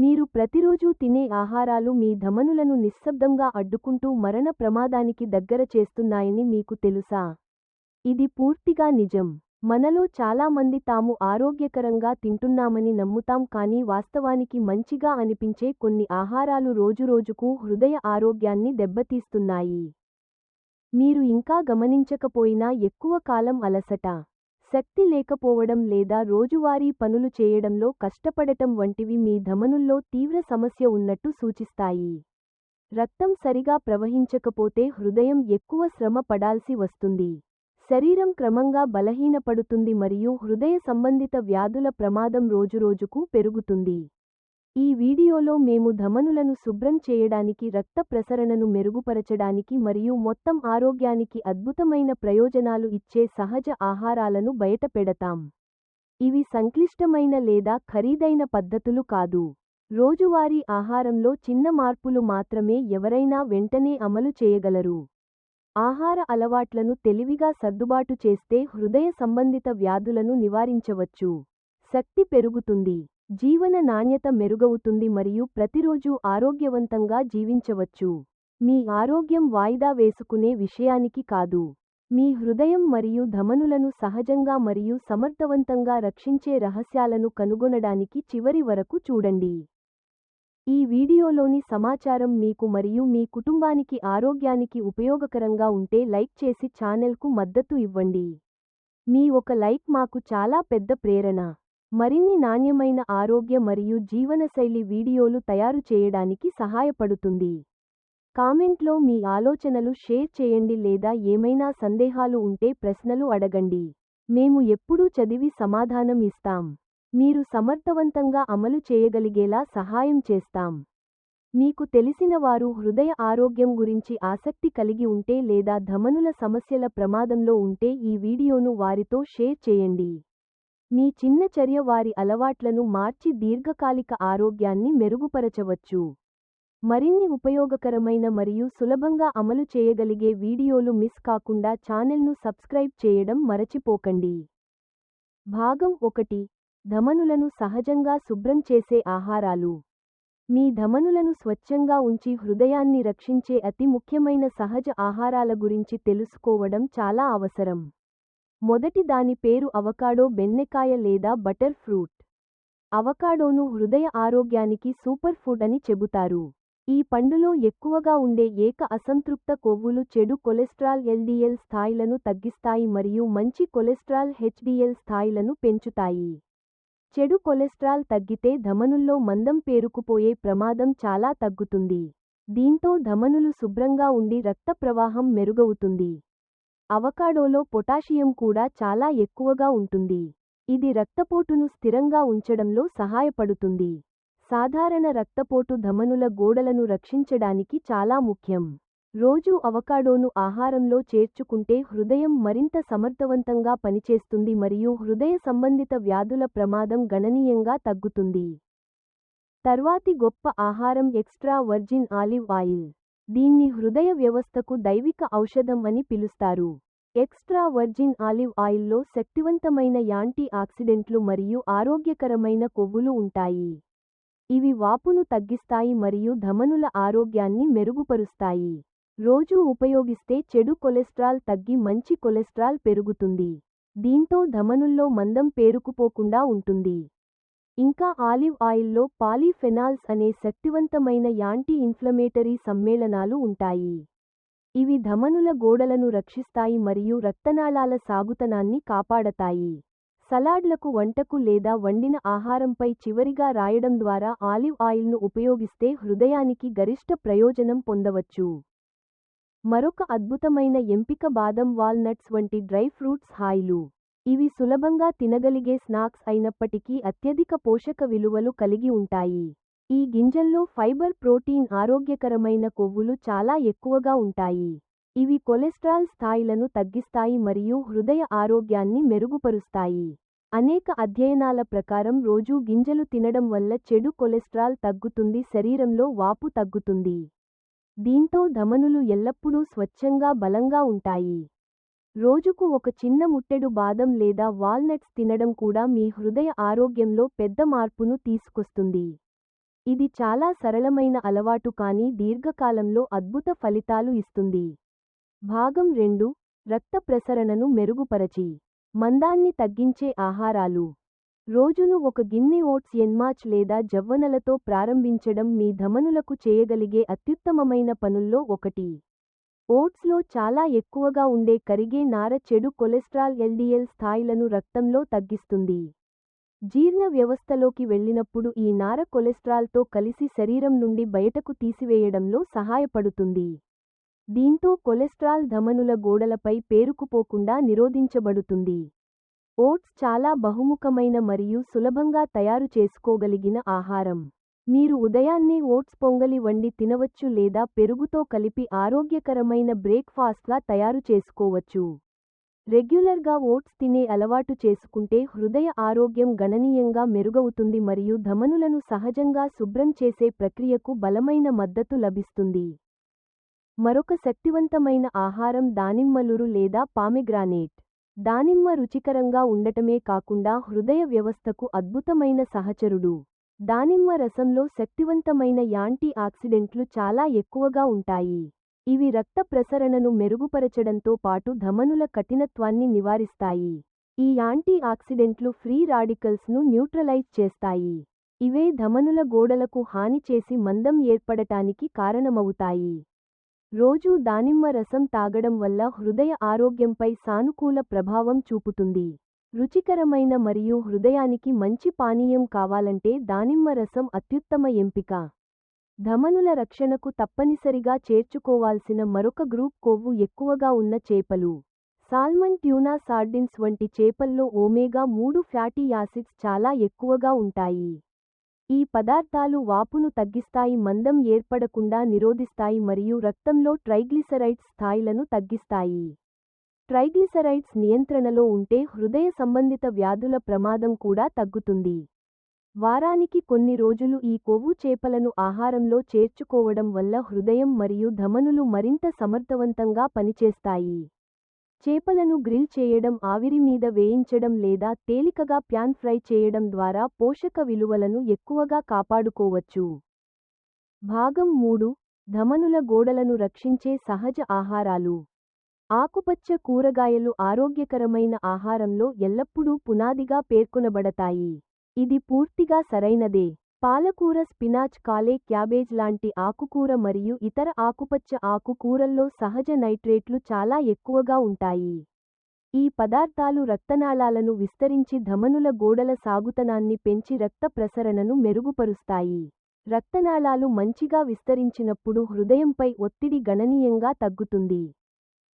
మీరు ప్రతిరోజూ తినే ఆహారాలు మీ ధమనులను నిశ్శబ్దంగా అడ్డుకుంటూ మరణ ప్రమాదానికి దగ్గర చేస్తున్నాయని మీకు తెలుసా? ఇది పూర్తిగా నిజం. మనలో చాలామంది తాము ఆరోగ్యకరంగా తింటున్నామని నమ్ముతాం కానీ వాస్తవానికి మంచిగా అనిపించే కొన్ని ఆహారాలు రోజురోజుకు హృదయ ఆరోగ్యాన్ని దెబ్బతీస్తున్నాయి. మీరు ఇంకా గమనించకపోయినా ఎక్కువ కాలం అలసట. శక్తి లేకపోవడం లేదా రోజువారీ పనులు చేయడంలో కష్టపడటం వంటివి మీ ధమనుల్లో తీవ్ర సమస్య ఉన్నట్టు సూచిస్తాయి. రక్తం సరిగా ప్రవహించకపోతే హృదయం ఎక్కువ శ్రమ పడాల్సి వస్తుంది. శరీరం క్రమంగా బలహీనపడుతుంది మరియు హృదయ సంబంధిత వ్యాధుల ప్రమాదం రోజురోజుకు పెరుగుతుంది. ఈ వీడియోలో మేము ధమనులను శుభ్రం చేయడానికి రక్త ప్రసరణను మెరుగుపరచడానికి మరియు మొత్తం ఆరోగ్యానికి అద్భుతమైన ప్రయోజనాలు ఇచ్చే సహజ ఆహారాలను బయటపెడతాం ఇవి సంక్లిష్టమైన లేదా ఖరీదైన పద్ధతులు కాదు. రోజువారీ ఆహారంలో చిన్న మార్పులు మాత్రమే ఎవరైనా వెంటనే అమలు చేయగలరు. ఆహార అలవాట్లను తెలివిగా సర్దుబాటు చేస్తే హృదయ సంబంధిత వ్యాధులను నివారించవచ్చు. శక్తి పెరుగుతుంది. జీవన నాణ్యత మెరుగవుతుంది మరియు ప్రతిరోజూ ఆరోగ్యవంతంగా జీవించవచ్చు. మీ ఆరోగ్యం వాయిదా వేసుకునే విషయానికి కాదు. మీ హృదయం మరియు ధమనులను సహజంగా మరియు సమర్థవంతంగా రక్షించే రహస్యాలను కనుగొనడానికి చివరి వరకు చూడండి. ఈ వీడియోలోని సమాచారం మీకు మరియు మీ కుటుంబానికి ఆరోగ్యానికి ఉపయోగకరంగా ఉంటే లైక్ చేసి ఛానెల్కు మద్దతు ఇవ్వండి. మీ ఒక లైక్ మాకు చాలా పెద్ద ప్రేరణ. మరిన్ని నాణ్యమైన ఆరోగ్య మరియు జీవనశైలి వీడియోలు తయారు చేయడానికి సహాయపడుతుంది. కామెంట్లో మీ ఆలోచనలు షేర్ చేయండి లేదా ఏమైనా సందేహాలు ఉంటే ప్రశ్నలు అడగండి. మేము ఎప్పుడూ చదివి సమాధానం ఇస్తాం. మీరు సమర్థవంతంగా అమలు చేయగలిగేలా సహాయం చేస్తాం. మీకు తెలిసిన వారు హృదయ ఆరోగ్యం గురించి ఆసక్తి కలిగి ఉంటే లేదా ధమనుల సమస్యల ప్రమాదంలో ఉంటే ఈ వీడియోను వారితో షేర్ చేయండి. మీ చిన్న చర్య వారి అలవాట్లను మార్చి దీర్ఘకాలిక ఆరోగ్యాన్ని మెరుగుపరచవచ్చు. మరిన్ని ఉపయోగకరమైన మరియు సులభంగా అమలు చేయగలిగే వీడియోలు మిస్ కాకుండా ఛానెల్ను సబ్స్క్రైబ్ చేయడం మరచిపోకండి. భాగం ఒకటి. ధమనులను సహజంగా శుభ్రం చేసే ఆహారాలు. మీ ధమనులను స్వచ్ఛంగా ఉంచి హృదయాన్ని రక్షించే అతి ముఖ్యమైన సహజ ఆహారాల గురించి తెలుసుకోవడం చాలా అవసరం. మొదటి దాని పేరు అవకాడో బెన్నెకాయ లేదా బటర్ ఫ్రూట్. అవకాడోను హృదయ ఆరోగ్యానికి సూపర్ ఫుడ్ అని చెబుతారు. ఈ పండులో ఎక్కువగా ఉండే ఏక అసంతృప్త కొవ్వులు చెడు కొలెస్ట్రాల్ ఎల్డిఎల్ స్థాయిలను తగ్గిస్తాయి మరియు మంచి కొలెస్ట్రాల్ హెచ్డిఎల్ స్థాయిలను పెంచుతాయి. చెడు కొలెస్ట్రాల్ తగ్గితే ధమనుల్లో మందం పేరుకుపోయే ప్రమాదం చాలా తగ్గుతుంది. దీంతో ధమనులు శుభ్రంగా ఉండి రక్త ప్రవాహం మెరుగవుతుంది. అవకాడోలో పొటాషియం కూడా చాలా ఎక్కువగా ఉంటుంది. ఇది రక్తపోటును స్థిరంగా ఉంచడంలో సహాయపడుతుంది. సాధారణ రక్తపోటు ధమనుల గోడలను రక్షించడానికి చాలా ముఖ్యం. రోజూ అవకాడోను ఆహారంలో చేర్చుకుంటే హృదయం మరింత సమర్థవంతంగా పనిచేస్తుంది మరియు హృదయ సంబంధిత వ్యాధుల ప్రమాదం గణనీయంగా తగ్గుతుంది. తర్వాతి గొప్ప ఆహారం ఎక్స్ట్రా వర్జిన్ ఆలివ్ ఆయిల్. దీన్ని హృదయ వ్యవస్థకు దైవిక ఔషధం అని పిలుస్తారు. ఎక్స్ట్రా వర్జిన్ ఆలివ్ ఆయిల్లో శక్తివంతమైన యాంటీ ఆక్సిడెంట్లు మరియు ఆరోగ్యకరమైన కొవ్వులు ఉంటాయి. ఇవి వాపును తగ్గిస్తాయి మరియు ధమనుల ఆరోగ్యాన్ని మెరుగుపరుస్తాయి. రోజూ ఉపయోగిస్తే చెడు కొలెస్ట్రాల్ తగ్గి మంచి కొలెస్ట్రాల్ పెరుగుతుంది. దీంతో ధమనుల్లో మందం పేరుకుపోకుండా ఉంటుంది. ఇంకా ఆలివ్ ఆయిల్లో పాలీఫెనాల్స్ అనే శక్తివంతమైన యాంటీ ఇన్ఫ్లమేటరీ సమ్మేళనాలు ఉంటాయి. ఇవి ధమనుల గోడలను రక్షిస్తాయి మరియు రక్తనాళాల సాగుతనాన్ని కాపాడతాయి. సలాడ్లకు వంటకు లేదా వండిన ఆహారంపై చివరిగా రాయడం ద్వారా ఆలివ్ ఆయిల్ను ఉపయోగిస్తే హృదయానికి గరిష్ట ప్రయోజనం పొందవచ్చు. మరొక అద్భుతమైన ఎంపిక బాదం వాల్నట్స్ వంటి డ్రై ఫ్రూట్స్ హాయిలు. ఇవి సులభంగా తినగలిగే స్నాక్స్ అయినప్పటికీ అత్యధిక పోషక విలువలు కలిగి ఉంటాయి. ఈ గింజల్లో ఫైబర్ ప్రోటీన్ ఆరోగ్యకరమైన కొవ్వులు చాలా ఎక్కువగా ఉంటాయి. ఇవి కొలెస్ట్రాల్ స్థాయిలను తగ్గిస్తాయి మరియు హృదయ ఆరోగ్యాన్ని మెరుగుపరుస్తాయి. అనేక అధ్యయనాల ప్రకారం రోజూ గింజలు తినడం వల్ల చెడు కొలెస్ట్రాల్ తగ్గుతుంది శరీరంలో వాపు తగ్గుతుంది. దీంతో ధమనులు ఎల్లప్పుడూ స్వచ్ఛంగా బలంగా ఉంటాయి. రోజుకు ఒక చిన్న ముట్టెడు బాదం లేదా వాల్నట్స్ తినడం కూడా మీ హృదయ ఆరోగ్యంలో పెద్ద మార్పును తీసుకొస్తుంది. ఇది చాలా సరళమైన అలవాటు కానీ దీర్ఘకాలంలో అద్భుత ఫలితాలు ఇస్తుంది. భాగం రెండు రక్త ప్రసరణను మెరుగుపరచి మందాన్ని తగ్గించే ఆహారాలు. రోజును ఒక గిన్నె ఓట్స్ ఎన్మాచ్ లేదా జవ్వనలతో ప్రారంభించడం మీ ధమనులకు చేయగలిగే అత్యుత్తమమైన పనుల్లో ఒకటి. ఓట్స్లో చాలా ఎక్కువగా ఉండే కరిగే నార చెడు కొలెస్ట్రాల్ ఎల్డిఎల్ స్థాయిలను రక్తంలో తగ్గిస్తుంది. జీర్ణ వ్యవస్థలోకి వెళ్ళినప్పుడు ఈ నార కొలెస్ట్రాల్తో కలిసి శరీరం నుండి బయటకు తీసివేయడంలో సహాయపడుతుంది. దీంతో కొలెస్ట్రాల్ ధమనుల గోడలపై పేరుకుపోకుండా నిరోధించబడుతుంది. ఓట్స్ చాలా బహుముఖమైన మరియు సులభంగా తయారు చేసుకోగలిగిన ఆహారం. మీరు ఉదయాన్నే ఓట్స్ పొంగలి వండి తినవచ్చు లేదా పెరుగుతో కలిపి ఆరోగ్యకరమైన బ్రేక్ఫాస్ట్గా తయారు చేసుకోవచ్చు. రెగ్యులర్గా ఓట్స్ తినే అలవాటు చేసుకుంటే హృదయ ఆరోగ్యం గణనీయంగా మెరుగవుతుంది మరియు ధమనులను సహజంగా శుభ్రం చేసే ప్రక్రియకు బలమైన మద్దతు లభిస్తుంది. మరొక శక్తివంతమైన ఆహారం దానిమ్మలురు లేదా పామెగ్రానేట్. దానిమ్మ రుచికరంగా ఉండటమే కాకుండా హృదయ వ్యవస్థకు అద్భుతమైన సహచరుడు. దానిమ్మ రసంలో శక్తివంతమైన యాంటీ ఆక్సిడెంట్లు చాలా ఎక్కువగా ఉంటాయి. ఇవి రక్త ప్రసరణను మెరుగుపరచడంతో పాటు ధమనుల కఠినత్వాన్ని నివారిస్తాయి. ఈ యాంటీ ఆక్సిడెంట్లు ఫ్రీ రాడికల్స్ను న్యూట్రలైజ్ చేస్తాయి. ఇవే ధమనుల గోడలకు హాని చేసి మందం ఏర్పడటానికి కారణమవుతాయి. రోజూ దానిమ్మ రసం తాగడం వల్ల హృదయ ఆరోగ్యంపై సానుకూల ప్రభావం చూపుతుంది. రుచికరమైన మరియు హృదయానికి మంచి పానీయం కావాలంటే దానిమ్మ రసం అత్యుత్తమ ఎంపిక. ధమనుల రక్షణకు తప్పనిసరిగా చేర్చుకోవాల్సిన మరొక గ్రూప్ కొవ్వు ఎక్కువగా ఉన్న చేపలు. సాల్మన్ ట్యూనా సార్డిన్స్ వంటి చేపల్లో ఓమేగా మూడు ఫ్యాటీ యాసిడ్స్ చాలా ఎక్కువగా ఉంటాయి. ఈ పదార్థాలు వాపును తగ్గిస్తాయి మందం ఏర్పడకుండా నిరోధిస్తాయి మరియు రక్తంలో ట్రైగ్లిసరైడ్స్ స్థాయిలను తగ్గిస్తాయి. ట్రైగ్లిసరైడ్స్ నియంత్రణలో ఉంటే హృదయ సంబంధిత వ్యాధుల ప్రమాదం కూడా తగ్గుతుంది. వారానికి కొన్ని రోజులు ఈ కొవ్వు చేపలను ఆహారంలో చేర్చుకోవడం వల్ల హృదయం మరియు ధమనులు మరింత సమర్థవంతంగా పనిచేస్తాయి. చేపలను గ్రిల్ చేయడం ఆవిరి మీద వేయించడం లేదా తేలికగా ప్యాన్ ఫ్రై చేయడం ద్వారా పోషక విలువలను ఎక్కువగా కాపాడుకోవచ్చు. భాగం మూడు. ధమనుల గోడలను రక్షించే సహజ ఆహారాలు. ఆకుపచ్చ కూరగాయలు ఆరోగ్యకరమైన ఆహారంలో ఎల్లప్పుడూ పునాదిగా పేర్కొనబడతాయి. ఇది పూర్తిగా సరైనదే. పాలకూర స్పినాచ్ కాలే క్యాబేజ్ లాంటి ఆకుకూర మరియు ఇతర ఆకుపచ్చ ఆకుకూరల్లో సహజ నైట్రేట్లు చాలా ఎక్కువగా ఉంటాయి. ఈ పదార్థాలు రక్తనాళాలను విస్తరించి ధమనుల గోడల సాగుతనాన్ని పెంచి రక్త ప్రసరణను మెరుగుపరుస్తాయి. రక్తనాళాలు మంచిగా విస్తరించినప్పుడు హృదయంపై ఒత్తిడి గణనీయంగా తగ్గుతుంది.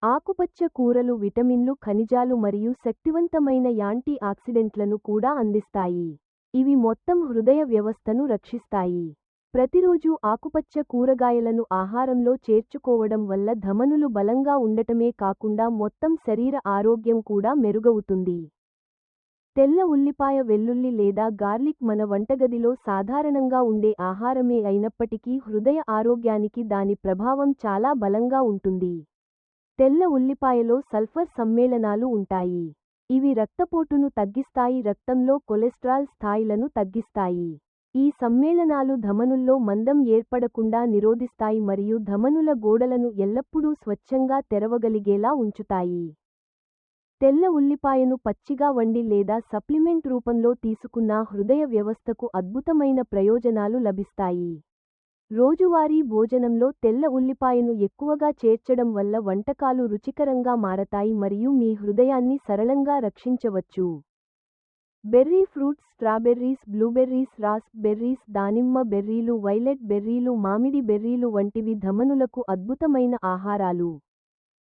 ఆకుపచ్చ కూరలు విటమిన్లు ఖనిజాలు మరియు శక్తివంతమైన యాంటీ ఆక్సిడెంట్లను కూడా అందిస్తాయి. ఇవి మొత్తం హృదయ వ్యవస్థను రక్షిస్తాయి. ప్రతిరోజు ఆకుపచ్చ కూరగాయలను ఆహారంలో చేర్చుకోవడం వల్ల ధమనులు బలంగా ఉండటమే కాకుండా మొత్తం శరీర ఆరోగ్యం కూడా మెరుగవుతుంది. తెల్ల ఉల్లిపాయ వెల్లుల్లి లేదా గార్లిక్ మన వంటగదిలో సాధారణంగా ఉండే ఆహారమే అయినప్పటికీ హృదయ ఆరోగ్యానికి దాని ప్రభావం చాలా బలంగా ఉంటుంది. తెల్ల ఉల్లిపాయలో సల్ఫర్ సమ్మేళనాలు ఉంటాయి. ఇవి రక్తపోటును తగ్గిస్తాయి రక్తంలో కొలెస్ట్రాల్ స్థాయిలను తగ్గిస్తాయి. ఈ సమ్మేళనాలు ధమనుల్లో మందం ఏర్పడకుండా నిరోధిస్తాయి మరియు ధమనుల గోడలను ఎల్లప్పుడూ స్వచ్ఛంగా తెరవగలిగేలా ఉంచుతాయి. తెల్ల ఉల్లిపాయను పచ్చిగా వండి లేదా సప్లిమెంట్ రూపంలో తీసుకున్నా హృదయ వ్యవస్థకు అద్భుతమైన ప్రయోజనాలు లభిస్తాయి. రోజువారీ భోజనంలో తెల్ల ఉల్లిపాయను ఎక్కువగా చేర్చడం వల్ల వంటకాలు రుచికరంగా మారతాయి మరియు మీ హృదయాన్ని సరళంగా రక్షించవచ్చు. Berry fruits strawberries blueberries raspberries దానిమ్మ బెర్రీలు వైలెట్ బెర్రీలు మామిడి బెర్రీలు వంటివి ధమనులకు అద్భుతమైన ఆహారాలు.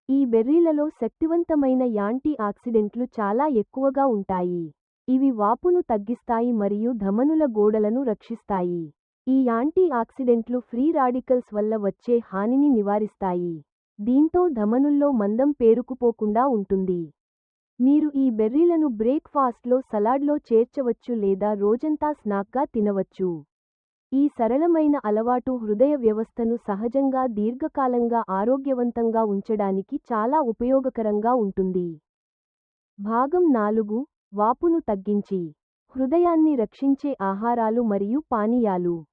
ఈ బెర్రీలలో శక్తివంతమైన యాంటీ ఆక్సిడెంట్లు చాలా ఎక్కువగా ఉంటాయి. ఇవి వాపును తగ్గిస్తాయి మరియు ధమనుల గోడలను రక్షిస్తాయి. ఈ యాంటీ ఆక్సిడెంట్లు ఫ్రీ రాడికల్స్ వల్ల వచ్చే హానిని నివారిస్తాయి. దీంతో ధమనుల్లో మందం పేరుకుపోకుండా ఉంటుంది. మీరు ఈ బెర్రీలను బ్రేక్ఫాస్ట్లో సలాడ్లో చేర్చవచ్చు లేదా రోజంతా స్నాక్గా తినవచ్చు. ఈ సరళమైన అలవాటు హృదయ వ్యవస్థను సహజంగా దీర్ఘకాలంగా ఆరోగ్యవంతంగా ఉంచడానికి చాలా ఉపయోగకరంగా ఉంటుంది. భాగం నాలుగు వాపును తగ్గించి. హృదయాన్ని రక్షించే ఆహారాలు మరియు పానీయాలు.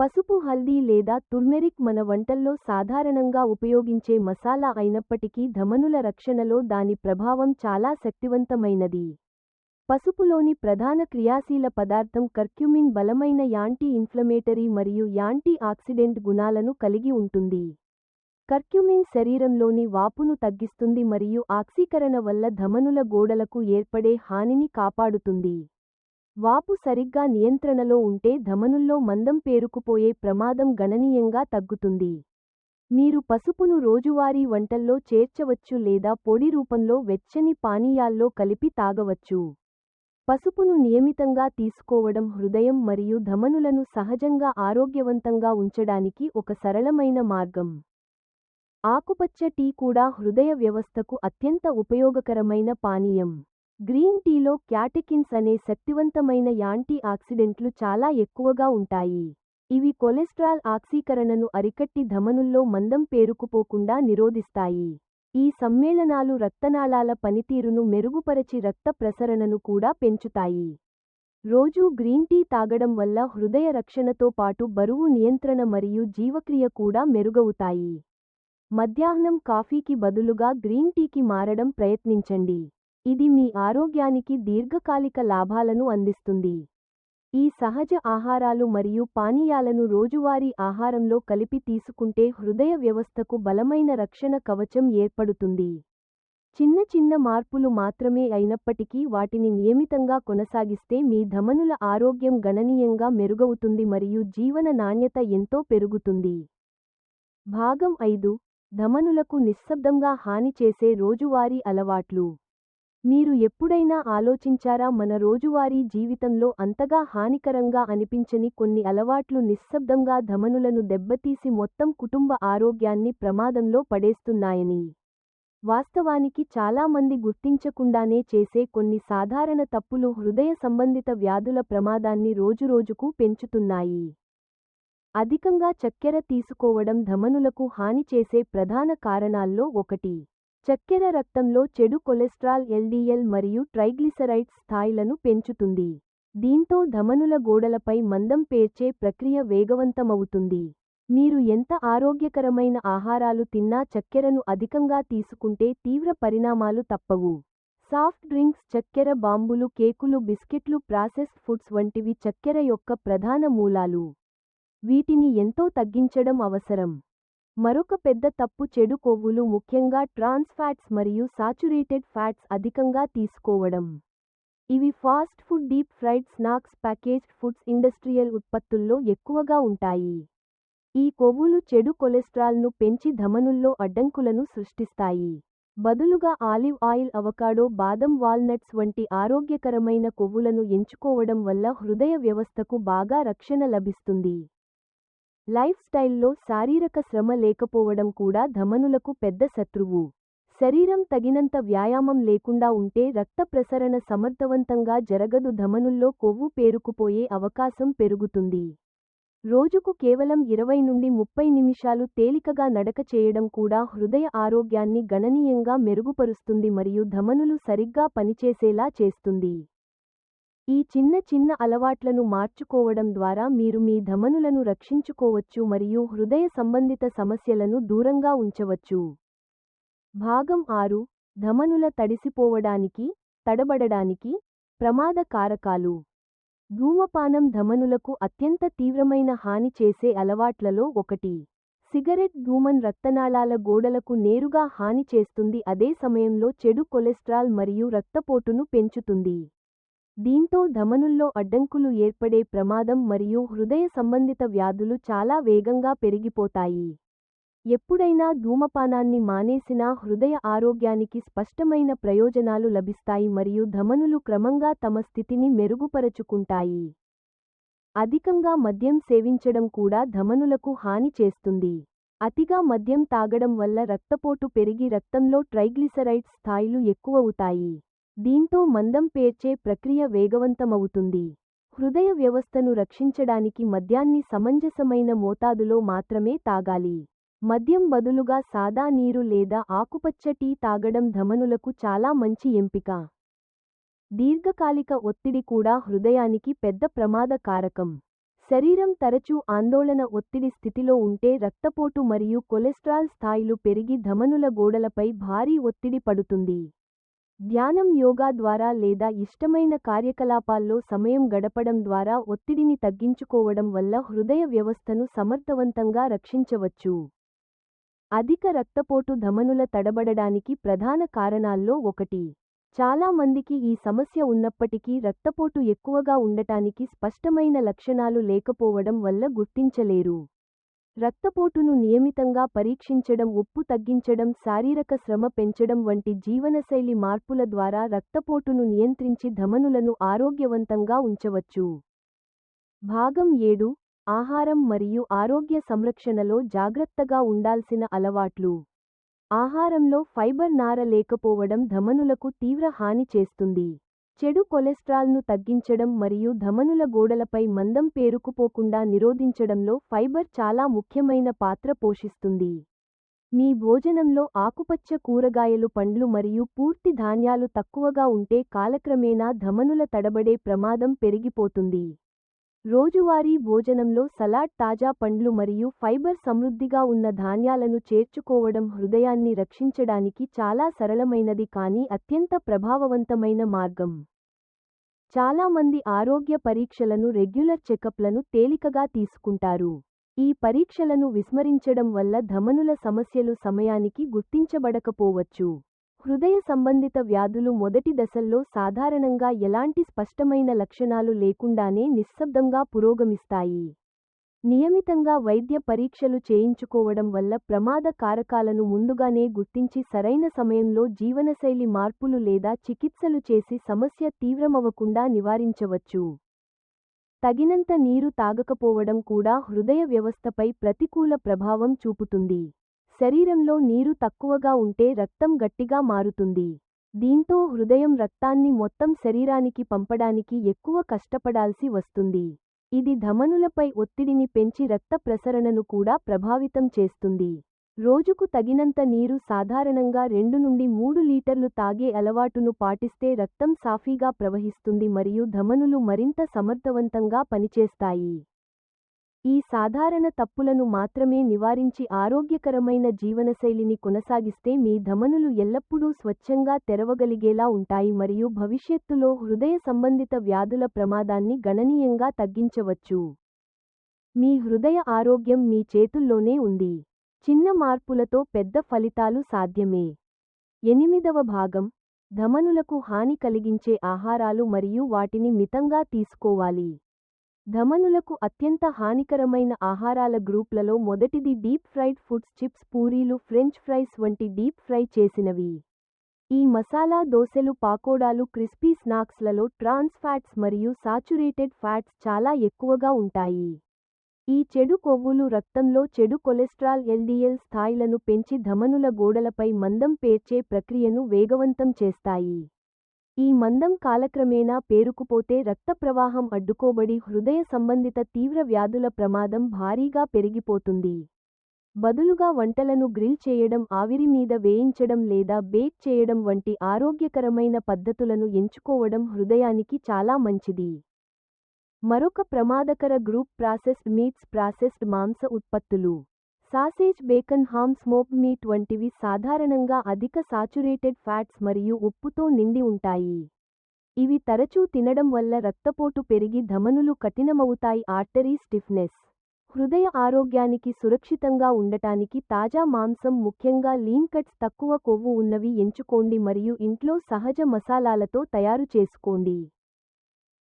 పసుపు హల్దీ లేదా తుర్మెరిక్ మన వంటల్లో సాధారణంగా ఉపయోగించే మసాలా అయినప్పటికీ ధమనుల రక్షణలో దాని ప్రభావం చాలా శక్తివంతమైనది. పసుపులోని ప్రధాన క్రియాశీల పదార్థం కర్క్యుమిన్ బలమైన యాంటీ ఇన్ఫ్లమేటరీ మరియు యాంటీ ఆక్సిడెంట్ గుణాలను కలిగి ఉంటుంది. కర్క్యుమిన్ శరీరంలోని వాపును తగ్గిస్తుంది మరియు ఆక్సీకరణ వల్ల ధమనుల గోడలకు ఏర్పడే హానిని కాపాడుతుంది. వాపు సరిగ్గా నియంత్రణలో ఉంటే ధమనుల్లో మందం పేరుకుపోయే ప్రమాదం గణనీయంగా తగ్గుతుంది. మీరు పసుపును రోజువారీ వంటల్లో చేర్చవచ్చు లేదా పొడి రూపంలో వెచ్చని పానీయాల్లో కలిపి తాగవచ్చు. పసుపును నియమితంగా తీసుకోవడం హృదయం మరియు ధమనులను సహజంగా ఆరోగ్యవంతంగా ఉంచడానికి ఒక సరళమైన మార్గం. ఆకుపచ్చ టీ కూడా హృదయ వ్యవస్థకు అత్యంత ఉపయోగకరమైన పానీయం. గ్రీన్ టీలో క్యాటెకిన్స్ అనే శక్తివంతమైన యాంటీ ఆక్సిడెంట్లు చాలా ఎక్కువగా ఉంటాయి. ఇవి కొలెస్ట్రాల్ ఆక్సీకరణను అరికట్టి ధమనుల్లో మందం పేరుకుపోకుండా నిరోధిస్తాయి. ఈ సమ్మేళనాలు రక్తనాళాల పనితీరును మెరుగుపరచి రక్త ప్రసరణను కూడా పెంచుతాయి. రోజూ గ్రీన్ టీ తాగడం వల్ల హృదయ రక్షణతో పాటు బరువు నియంత్రణ మరియు జీవక్రియ కూడా మెరుగవుతాయి. మధ్యాహ్నం కాఫీకి బదులుగా గ్రీన్ టీకి మారడం ప్రయత్నించండి. ఇది మీ ఆరోగ్యానికి దీర్ఘకాలిక లాభాలను అందిస్తుంది. ఈ సహజ ఆహారాలు మరియు పానీయాలను రోజువారీ ఆహారంలో కలిపి తీసుకుంటే హృదయ వ్యవస్థకు బలమైన రక్షణ కవచం ఏర్పడుతుంది. చిన్న చిన్న మార్పులు మాత్రమే అయినప్పటికీ వాటిని నియమితంగా కొనసాగిస్తే మీ ధమనుల ఆరోగ్యం గణనీయంగా మెరుగవుతుంది మరియు జీవన నాణ్యత ఎంతో పెరుగుతుంది. భాగం ఐదు. ధమనులకు నిశ్శబ్దంగా హాని చేసే రోజువారీ అలవాట్లు. మీరు ఎప్పుడైనా ఆలోచించారా మన రోజువారీ జీవితంలో అంతగా హానికరంగా అనిపించని కొన్ని అలవాట్లు నిశ్శబ్దంగా ధమనులను దెబ్బతీసి మొత్తం కుటుంబ ఆరోగ్యాన్ని ప్రమాదంలో పడేస్తున్నాయని వాస్తవానికి చాలామంది గుర్తించకుండానే చేసే కొన్ని సాధారణ తప్పులు హృదయ సంబంధిత వ్యాధుల ప్రమాదాన్ని రోజురోజుకు పెంచుతున్నాయి. అధికంగా చక్కెర తీసుకోవడం ధమనులకు హాని చేసే ప్రధాన కారణాల్లో ఒకటి. చక్కెర రక్తంలో చెడు కొలెస్ట్రాల్ ఎల్డీఎల్ మరియు ట్రైగ్లిసరైడ్స్ స్థాయిలను పెంచుతుంది. దీంతో ధమనుల గోడలపై మందం పేర్చే ప్రక్రియ వేగవంతమవుతుంది. మీరు ఎంత ఆరోగ్యకరమైన ఆహారాలు తిన్నా చక్కెరను అధికంగా తీసుకుంటే తీవ్ర పరిణామాలు తప్పవు. సాఫ్ట్ డ్రింక్స్ చక్కెర బాంబులు కేకులు బిస్కెట్లు ప్రాసెస్డ్ ఫుడ్స్ వంటివి చక్కెర యొక్క ప్రధాన మూలాలు. వీటిని ఎంతో తగ్గించడం అవసరం. మరొక పెద్ద తప్పు చెడు కొవ్వులు ముఖ్యంగా ట్రాన్స్ ఫ్యాట్స్ మరియు సాచురేటెడ్ ఫ్యాట్స్ అధికంగా తీసుకోవడం. ఇవి fast food deep fried snacks packaged foods industrial ఉత్పత్తుల్లో ఎక్కువగా ఉంటాయి. ఈ కొవ్వులు చెడు కొలెస్ట్రాల్ను పెంచి ధమనుల్లో అడ్డంకులను సృష్టిస్తాయి. బదులుగా ఆలివ్ ఆయిల్ అవకాడో బాదం వాల్నట్స్ వంటి ఆరోగ్యకరమైన కొవ్వులను ఎంచుకోవడం వల్ల హృదయ వ్యవస్థకు బాగా రక్షణ లభిస్తుంది. లైఫ్ స్టైల్లో శారీరక శ్రమ లేకపోవడం కూడా ధమనులకు పెద్ద శత్రువు. శరీరం తగినంత వ్యాయామం లేకుండా ఉంటే రక్త ప్రసరణ సమర్థవంతంగా జరగదు. ధమనుల్లో కొవ్వు పేరుకుపోయే అవకాశం పెరుగుతుంది. రోజుకు కేవలం ఇరవై నుండి ముప్పై నిమిషాలు తేలికగా నడక చేయడం కూడా హృదయ ఆరోగ్యాన్ని గణనీయంగా మెరుగుపరుస్తుంది మరియు ధమనులు సరిగ్గా పనిచేసేలా చేస్తుంది. ఈ చిన్న చిన్న అలవాట్లను మార్చుకోవడం ద్వారా మీరు మీ ధమనులను రక్షించుకోవచ్చు మరియు హృదయ సంబంధిత సమస్యలను దూరంగా ఉంచవచ్చు. భాగం ఆరు. ధమనుల తడిసిపోవడానికి తడబడడానికి ప్రమాద కారకాలు ధూమపానం ధమనులకు అత్యంత తీవ్రమైన హాని చేసే అలవాట్లలో ఒకటి. సిగరెట్ ధూమన్ రక్తనాళాల గోడలకు నేరుగా హాని చేస్తుంది. అదే సమయంలో చెడు కొలెస్ట్రాల్ మరియు రక్తపోటును పెంచుతుంది. దీంతో ధమనుల్లో అడ్డంకులు ఏర్పడే ప్రమాదం మరియు హృదయ సంబంధిత వ్యాధులు చాలా వేగంగా పెరిగిపోతాయి. ఎప్పుడైనా ధూమపానాన్ని మానేసినా హృదయ ఆరోగ్యానికి స్పష్టమైన ప్రయోజనాలు లభిస్తాయి మరియు ధమనులు క్రమంగా తమ స్థితిని మెరుగుపరచుకుంటాయి. అధికంగా మద్యం సేవించడం కూడా ధమనులకు హాని చేస్తుంది. అతిగా మద్యం తాగడం వల్ల రక్తపోటు పెరిగి రక్తంలో ట్రైగ్లిసరైడ్ స్థాయిలు ఎక్కువవుతాయి. దీంతో మందం పేర్చే ప్రక్రియ వేగవంతమవుతుంది. హృదయ వ్యవస్థను రక్షించడానికి మద్యాన్ని సమంజసమైన మోతాదులో మాత్రమే తాగాలి. మద్యం బదులుగా సాదా నీరు లేదా ఆకుపచ్చ టీ తాగడం ధమనులకు చాలా మంచి ఎంపిక. దీర్ఘకాలిక ఒత్తిడి కూడా హృదయానికి పెద్ద ప్రమాద కారకం శరీరం తరచూ ఆందోళన ఒత్తిడి స్థితిలో ఉంటే రక్తపోటు మరియు కొలెస్ట్రాల్ స్థాయిలు పెరిగి ధమనుల గోడలపై భారీ ఒత్తిడి పడుతుంది. ధ్యానం యోగా ద్వారా లేదా ఇష్టమైన కార్యకలాపాల్లో సమయం గడపడం ద్వారా ఒత్తిడిని తగ్గించుకోవడం వల్ల హృదయ వ్యవస్థను సమర్థవంతంగా రక్షించవచ్చు. అధిక రక్తపోటు ధమనుల తడబడడానికి ప్రధాన కారణాల్లో ఒకటి. చాలా మందికి ఈ సమస్య ఉన్నప్పటికీ రక్తపోటు ఎక్కువగా ఉండటానికి స్పష్టమైన లక్షణాలు లేకపోవడం వల్ల గుర్తించలేరు. రక్తపోటును నియమితంగా పరీక్షించడం ఉప్పు తగ్గించడం శారీరక శ్రమ పెంచడం వంటి జీవనశైలి మార్పుల ద్వారా రక్తపోటును నియంత్రించి ధమనులను ఆరోగ్యవంతంగా ఉంచవచ్చు. భాగం ఏడు. ఆహారం మరియు ఆరోగ్య సంరక్షణలో జాగ్రత్తగా ఉండాల్సిన అలవాట్లు. ఆహారంలో ఫైబర్ నార లేకపోవడం ధమనులకు తీవ్ర హాని చేస్తుంది. చెడు కొలెస్ట్రాల్ను తగ్గించడం మరియు ధమనుల గోడలపై మందం పేరుకుపోకుండా నిరోధించడంలో ఫైబర్ చాలా ముఖ్యమైన పాత్ర పోషిస్తుంది. మీ భోజనంలో ఆకుపచ్చ కూరగాయలు పండ్లు మరియు పూర్తి ధాన్యాలు తక్కువగా ఉంటే కాలక్రమేణా ధమనుల తడబడే ప్రమాదం పెరిగిపోతుంది. రోజువారీ భోజనంలో సలాడ్ తాజా పండ్లు మరియు ఫైబర్ సమృద్ధిగా ఉన్న ధాన్యాలను చేర్చుకోవడం హృదయాన్ని రక్షించడానికి చాలా సరళమైనది కానీ అత్యంత ప్రభావవంతమైన మార్గం. చాలా మంది ఆరోగ్య పరీక్షలను రెగ్యులర్ చెకప్లను తేలికగా తీసుకుంటారు. ఈ పరీక్షలను విస్మరించడం వల్ల ధమనుల సమస్యలు సమయానికి గుర్తించబడకపోవచ్చు. హృదయ సంబంధిత వ్యాధులు మొదటి దశల్లో సాధారణంగా ఎలాంటి స్పష్టమైన లక్షణాలు లేకుండానే నిశ్శబ్దంగా పురోగమిస్తాయి. నియమితంగా వైద్య పరీక్షలు చేయించుకోవడం వల్ల ప్రమాద కారకాలను ముందుగానే గుర్తించి సరైన సమయంలో జీవనశైలి మార్పులు లేదా చికిత్సలు చేసి సమస్య తీవ్రమవకుండా నివారించవచ్చు. తగినంత నీరు తాగకపోవడం కూడా హృదయ వ్యవస్థపై ప్రతికూల ప్రభావం చూపుతుంది. శరీరంలో నీరు తక్కువగా ఉంటే రక్తం గట్టిగా మారుతుంది. దీంతో హృదయం రక్తాన్ని మొత్తం శరీరానికి పంపడానికి ఎక్కువ కష్టపడాల్సి వస్తుంది. ఇది ధమనులపై ఒత్తిడిని పెంచి రక్త ప్రసరణను కూడా ప్రభావితం చేస్తుంది. రోజుకు తగినంత నీరు సాధారణంగా రెండు నుండి మూడు లీటర్లు తాగే అలవాటును పాటిస్తే రక్తం సాఫీగా ప్రవహిస్తుంది మరియు ధమనులు మరింత సమర్థవంతంగా పనిచేస్తాయి. ఈ సాధారణ తప్పులను మాత్రమే నివారించి ఆరోగ్యకరమైన జీవనశైలిని కొనసాగిస్తే మీ ధమనులు ఎల్లప్పుడూ స్వచ్ఛంగా తెరవగలిగేలా ఉంటాయి మరియు భవిష్యత్తులో హృదయ సంబంధిత వ్యాధుల ప్రమాదాన్ని గణనీయంగా తగ్గించవచ్చు. మీ హృదయ ఆరోగ్యం మీ చేతుల్లోనే ఉంది. చిన్న మార్పులతో పెద్ద ఫలితాలు సాధ్యమే. ఎనిమిదవ భాగం. ధమనులకు హాని కలిగించే ఆహారాలు మరియు వాటిని మితంగా తీసుకోవాలి. ధమనులకు అత్యంత హానికరమైన ఆహారాల గ్రూప్లలో మొదటిది డీప్ ఫ్రైడ్ ఫుడ్స్ చిప్స్ పూరీలు ఫ్రెంచ్ ఫ్రైస్ వంటి డీప్ ఫ్రై చేసినవి. ఈ మసాలా దోసెలు పాకోడాలు క్రిస్పీ స్నాక్స్లలో ట్రాన్స్ ఫ్యాట్స్ మరియు సాచురేటెడ్ ఫ్యాట్స్ చాలా ఎక్కువగా ఉంటాయి. ఈ చెడు కొవ్వులు రక్తంలో చెడు కొలెస్ట్రాల్ ఎల్డిఎల్ స్థాయిలను పెంచి ధమనుల గోడలపై మందం పేర్చే ప్రక్రియను వేగవంతం చేస్తాయి. ఈ మందం కాలక్రమేణా పేరుకుపోతే రక్త ప్రవాహం అడ్డుకోబడి హృదయ సంబంధిత తీవ్ర వ్యాధుల ప్రమాదం భారీగా పెరిగిపోతుంది. బదులుగా వంటలను గ్రిల్ చేయడం ఆవిరి మీద వేయించడం లేదా బేక్ చేయడం వంటి ఆరోగ్యకరమైన పద్ధతులను ఎంచుకోవడం హృదయానికి చాలా మంచిది. మరొక ప్రమాదకర గ్రూప్ ప్రాసెస్డ్ మీట్స్ ప్రాసెస్డ్ మాంస ఉత్పత్తులు. Sausage bacon ham smoke meat వంటివి సాధారణంగా అధిక సాచురేటెడ్ ఫ్యాట్స్ మరియు ఉప్పుతో నిండి ఉంటాయి. ఇవి తరచూ తినడం వల్ల రక్తపోటు పెరిగి ధమనులు కఠినమవుతాయి. Artery stiffness. హృదయ ఆరోగ్యానికి సురక్షితంగా ఉండటానికి తాజా మాంసం ముఖ్యంగా లీన్ కట్స్ తక్కువ కొవ్వు ఉన్నవి ఎంచుకోండి మరియు ఇంట్లో సహజ మసాలాలతో తయారు చేసుకోండి.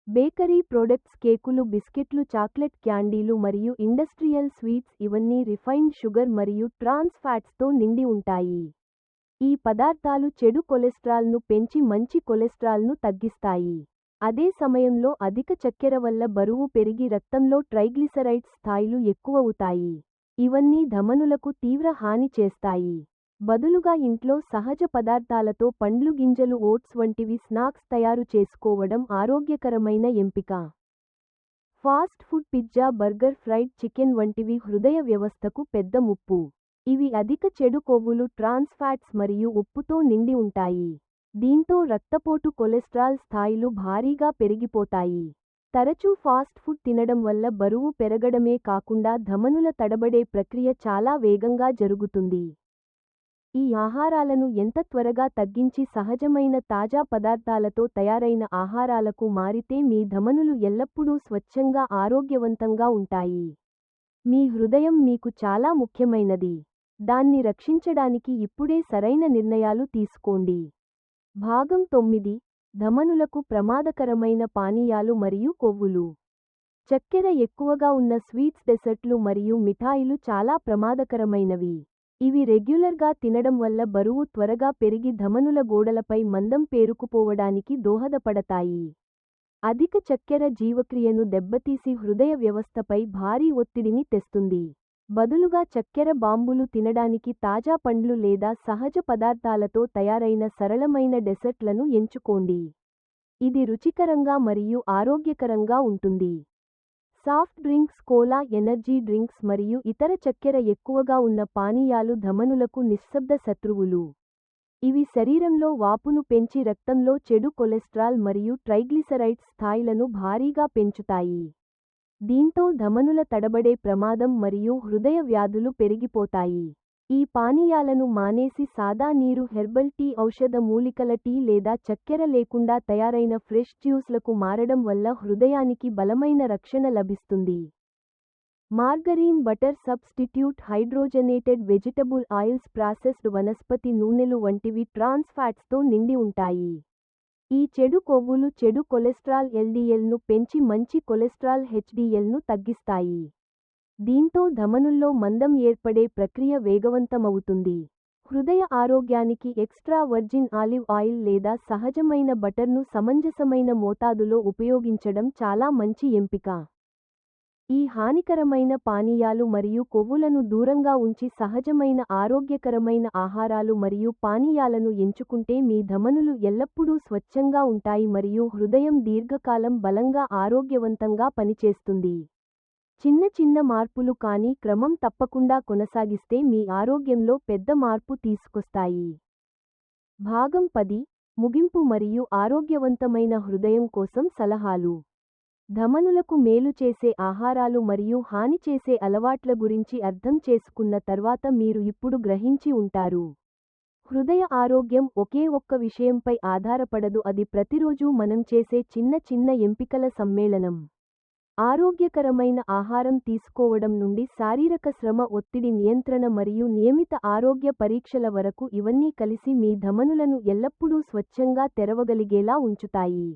బేకరీ ప్రొడక్ట్స్ కేకులు బిస్కెట్లు చాక్లెట్ క్యాండీలు మరియు ఇండస్ట్రియల్ స్వీట్స్ ఇవన్నీ రిఫైన్డ్ షుగర్ మరియు ట్రాన్స్ ఫ్యాట్స్తో నిండి ఉంటాయి. ఈ పదార్థాలు చెడు కొలెస్ట్రాల్ను పెంచి మంచి కొలెస్ట్రాల్ను తగ్గిస్తాయి. అదే సమయంలో అధిక చక్కెర వల్ల బరువు పెరిగి రక్తంలో ట్రైగ్లిసరైడ్స్ స్థాయిలు ఎక్కువవుతాయి ఇవన్నీ ధమనులకు తీవ్ర హాని చేస్తాయి. బదులుగా ఇంట్లో సహజ పదార్థాలతో పండ్లు గింజలు ఓట్స్ వంటివి స్నాక్స్ తయారు చేసుకోవడం ఆరోగ్యకరమైన ఎంపిక. Fast food pizza burger fried chicken వంటివి హృదయ వ్యవస్థకు పెద్ద ముప్పు. ఇవి అధిక చెడు కొవ్వులు ట్రాన్స్ ఫ్యాట్స్ మరియు ఉప్పుతో నిండి ఉంటాయి. దీంతో రక్తపోటు కొలెస్ట్రాల్ స్థాయిలు భారీగా పెరిగిపోతాయి. తరచూ ఫాస్ట్ ఫుడ్ తినడం వల్ల బరువు పెరగడమే కాకుండా ధమనుల తడబడే ప్రక్రియ చాలా వేగంగా జరుగుతుంది. ఈ ఆహారాలను ఎంత త్వరగా తగ్గించి సహజమైన తాజా పదార్థాలతో తయారైన ఆహారాలకు మారితే మీ ధమనులు ఎల్లప్పుడూ స్వచ్ఛంగా ఆరోగ్యవంతంగా ఉంటాయి. మీ హృదయం మీకు చాలా ముఖ్యమైనది. దాన్ని రక్షించడానికి ఇప్పుడే సరైన నిర్ణయాలు తీసుకోండి. భాగం తొమ్మిది. ధమనులకు ప్రమాదకరమైన పానీయాలు మరియు కొవ్వులు. చక్కెర ఎక్కువగా ఉన్న స్వీట్స్ డెసర్ట్లు మరియు మిఠాయిలు చాలా ప్రమాదకరమైనవి. ఇవి రెగ్యులర్గా తినడం వల్ల బరువు త్వరగా పెరిగి ధమనుల గోడలపై మందం పేరుకుపోవడానికి దోహదపడతాయి. అధిక చక్కెర జీవక్రియను దెబ్బతీసి హృదయ వ్యవస్థపై భారీ ఒత్తిడిని తెస్తుంది. బదులుగా చక్కెర బాంబులు తినడానికి తాజా పండ్లు లేదా సహజ పదార్థాలతో తయారైన సరళమైన డెసర్ట్లను ఎంచుకోండి. ఇది రుచికరంగా మరియు ఆరోగ్యకరంగా ఉంటుంది. Soft drinks cola energy drinks మరియు ఇతర చక్కెర ఎక్కువగా ఉన్న పానీయాలు ధమనులకు నిశ్శబ్ద శత్రువులు. ఇవి శరీరంలో వాపును పెంచి రక్తంలో చెడు కొలెస్ట్రాల్ మరియు ట్రైగ్లిసరైడ్స్ స్థాయిలను భారీగా పెంచుతాయి. దీంతో ధమనుల తడబడే ప్రమాదం మరియు హృదయ వ్యాధులు పెరిగిపోతాయి. ఈ పానీయాలను మానేసి సాదా నీరు హెర్బల్ టీ ఔషధ మూలికల టీ లేదా చక్కెర లేకుండా తయారైన ఫ్రెష్ జ్యూస్లకు మారడం వల్ల హృదయానికి బలమైన రక్షణ లభిస్తుంది. Margarine butter substitute hydrogenated vegetable oils processed వనస్పతి నూనెలు వంటివి ట్రాన్స్ ఫ్యాట్స్తో నిండి ఉంటాయి. ఈ చెడు కొవ్వులు చెడు కొలెస్ట్రాల్ ఎల్డీఎల్ను పెంచి మంచి కొలెస్ట్రాల్ హెచ్డీఎల్ను తగ్గిస్తాయి. దీంతో ధమనుల్లో మందం ఏర్పడే ప్రక్రియ వేగవంతమవుతుంది. హృదయ ఆరోగ్యానికి ఎక్స్ట్రా వర్జిన్ ఆలివ్ ఆయిల్ లేదా సహజమైన బటర్ను సమంజసమైన మోతాదులో ఉపయోగించడం చాలా మంచి ఎంపిక. ఈ హానికరమైన పానీయాలు మరియు కొవ్వులను దూరంగా ఉంచి సహజమైన ఆరోగ్యకరమైన ఆహారాలు మరియు పానీయాలను ఎంచుకుంటే మీ ధమనులు ఎల్లప్పుడూ స్వచ్ఛంగా ఉంటాయి మరియు హృదయం దీర్ఘకాలం బలంగా ఆరోగ్యవంతంగా పనిచేస్తుంది. చిన్న చిన్న మార్పులు కానీ క్రమం తప్పకుండా కొనసాగిస్తే మీ ఆరోగ్యంలో పెద్ద మార్పు తీసుకొస్తాయి. భాగం పది ముగింపు మరియు ఆరోగ్యవంతమైన హృదయం కోసం సలహాలు. ధమనులకు మేలు చేసే ఆహారాలు మరియు హాని చేసే అలవాట్ల గురించి అర్థం చేసుకున్న తర్వాత మీరు ఇప్పుడు గ్రహించి ఉంటారు. హృదయ ఆరోగ్యం ఒకే ఒక్క విషయంపై ఆధారపడదు అది ప్రతిరోజూ మనం చేసే చిన్న చిన్న ఎంపికల సమ్మేళనం. ఆరోగ్యకరమైన ఆహారం తీసుకోవడం నుండి శారీరక శ్రమ ఒత్తిడి నియంత్రణ మరియు నియమిత ఆరోగ్య పరీక్షల వరకు ఇవన్నీ కలిసి మీ ధమనులను ఎల్లప్పుడూ స్వచ్ఛంగా తెరవగలిగేలా ఉంచుతాయి.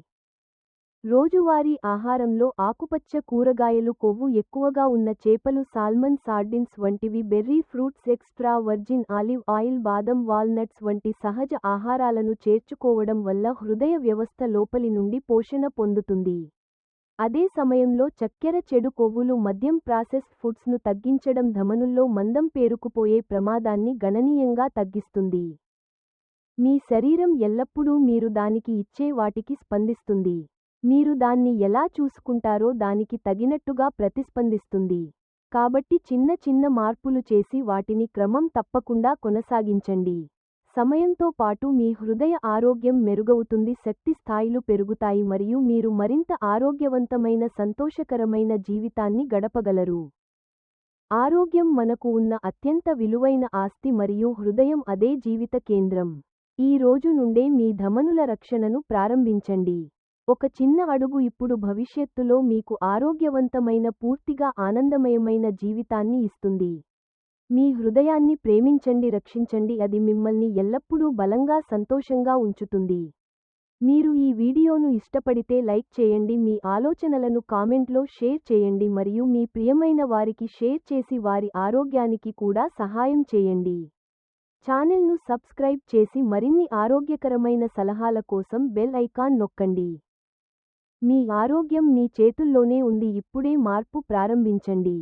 రోజువారీ ఆహారంలో ఆకుపచ్చ కూరగాయలు కొవ్వు ఎక్కువగా ఉన్న చేపలు సాల్మన్ సార్డిన్స్ వంటివి berry fruits extra virgin olive oil బాదం వాల్నట్స్ వంటి సహజ ఆహారాలను చేర్చుకోవడం వల్ల హృదయ వ్యవస్థ లోపలి నుండి పోషణ పొందుతుంది. అదే సమయంలో చక్కెర చెడు కొవ్వులు మద్యం ప్రాసెస్డ్ ఫుడ్స్ను తగ్గించడం ధమనుల్లో మందం పేరుకుపోయే ప్రమాదాన్ని గణనీయంగా తగ్గిస్తుంది. మీ శరీరం ఎల్లప్పుడూ మీరు దానికి ఇచ్చే వాటికి స్పందిస్తుంది. మీరు దాన్ని ఎలా చూసుకుంటారో దానికి తగినట్టుగా ప్రతిస్పందిస్తుంది. కాబట్టి చిన్న చిన్న మార్పులు చేసి వాటిని క్రమం తప్పకుండా కొనసాగించండి. సమయంతో పాటు మీ హృదయ ఆరోగ్యం మెరుగవుతుంది శక్తి స్థాయిలు పెరుగుతాయి మరియు మీరు మరింత ఆరోగ్యవంతమైన సంతోషకరమైన జీవితాన్ని గడపగలరు. ఆరోగ్యం మనకు ఉన్న అత్యంత విలువైన ఆస్తి మరియు హృదయం అదే జీవిత కేంద్రం. ఈ రోజు నుండే మీ ధమనుల రక్షణను ప్రారంభించండి. ఒక చిన్న అడుగు ఇప్పుడు భవిష్యత్తులో మీకు ఆరోగ్యవంతమైన పూర్తిగా ఆనందమయమైన జీవితాన్ని ఇస్తుంది. మీ హృదయాన్ని ప్రేమించండి రక్షించండి అది మిమ్మల్ని ఎల్లప్పుడూ బలంగా సంతోషంగా ఉంచుతుంది. మీరు ఈ వీడియోను ఇష్టపడితే లైక్ చేయండి మీ ఆలోచనలను కామెంట్లో షేర్ చేయండి మరియు మీ ప్రియమైన వారికి షేర్ చేసి వారి ఆరోగ్యానికి కూడా సహాయం చేయండి. ఛానల్ను సబ్స్క్రైబ్ చేసి మరిన్ని ఆరోగ్యకరమైన సలహాల కోసం బెల్ ఐకాన్ నొక్కండి. మీ ఆరోగ్యం మీ చేతుల్లోనే ఉంది ఇప్పుడే మార్పు ప్రారంభించండి.